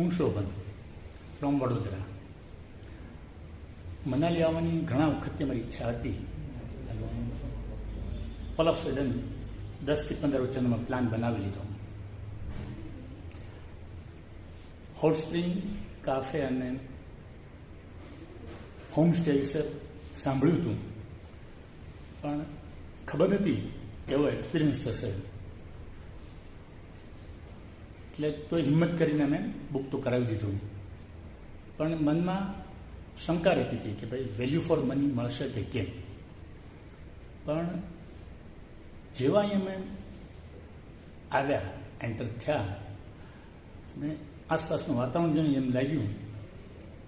હું શોભન ફ્રોમ વડોદરા. મનાલી આવવાની ઘણા વખતથી મારી ઈચ્છા હતી. ઓલ ઓફ સડન દસથી પંદર વચ્ચેનો પ્લાન બનાવી લીધો. હોટ સ્પ્રિંગ કાફે અને હોમ સ્ટે વિશે સાંભળ્યું હતું. પણ ખબર નથી કેવો એક્સપિરિયન્સ થશે. એટલે તો હિંમત કરીને મેં બુક તો કરાવી દીધું. પણ મનમાં શંકા રહેતી હતી કે ભાઈ વેલ્યુ ફોર મની મળશે કે કેમ? પણ જેવા અહીંયા મેં આવ્યા એન્ટર થયા અને આસપાસનું વાતાવરણ જોઈને એમ લાગ્યું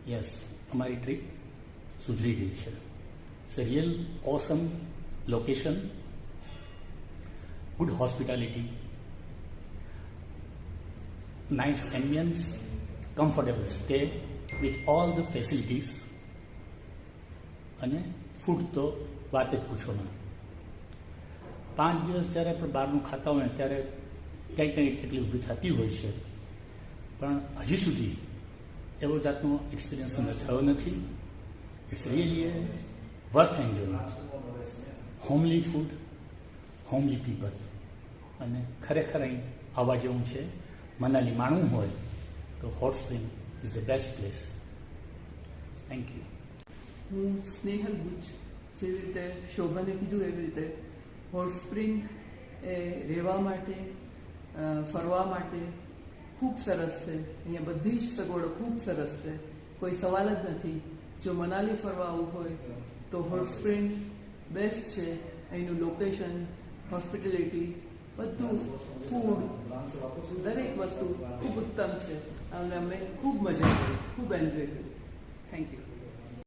યસ અમારી ટ્રીપ સુધરી ગઈ છે. It's real awesome location good hospitality nice ambience, comfortable stay with all the facilities. અને ફૂડ તો વાત જ પૂછો ના પાંચ દિવસ જ્યારે આપણે બહારનું ખાતા હોય ત્યારે કંઈક કંઈક તકલીફ ઊભી થતી હોય છે. પણ હજી સુધી એવો જાતનો એક્સપિરિયન્સ અમને થયો નથી. It's really a worth enjoy homely food homely people અને ખરેખર અહીં આવવા જેવું છે. મનાલી માણવું હોય તો hot spring is the best place thank you હું સ્નેહલ બુચ, જેવી રીતે શોભાને કીધું એવી રીતે હોટ સ્પ્રિંગ એ રહેવા માટે ફરવા માટે ખૂબ સરસ છે. અહીંયા બધી જ સગવડો ખૂબ સરસ છે. કોઈ સવાલ જ નથી. જો મનાલી ફરવા આવવું હોય તો હોટ સ્પ્રિંગ બેસ્ટ છે. અહીંનું લોકેશન હોસ્પિટેલિટી બધું ફૂડ, દરેક વસ્તુ ખૂબ ઉત્તમ છે. અને અમે ખૂબ મજા કરી ખૂબ એન્જોય કરી. Thank you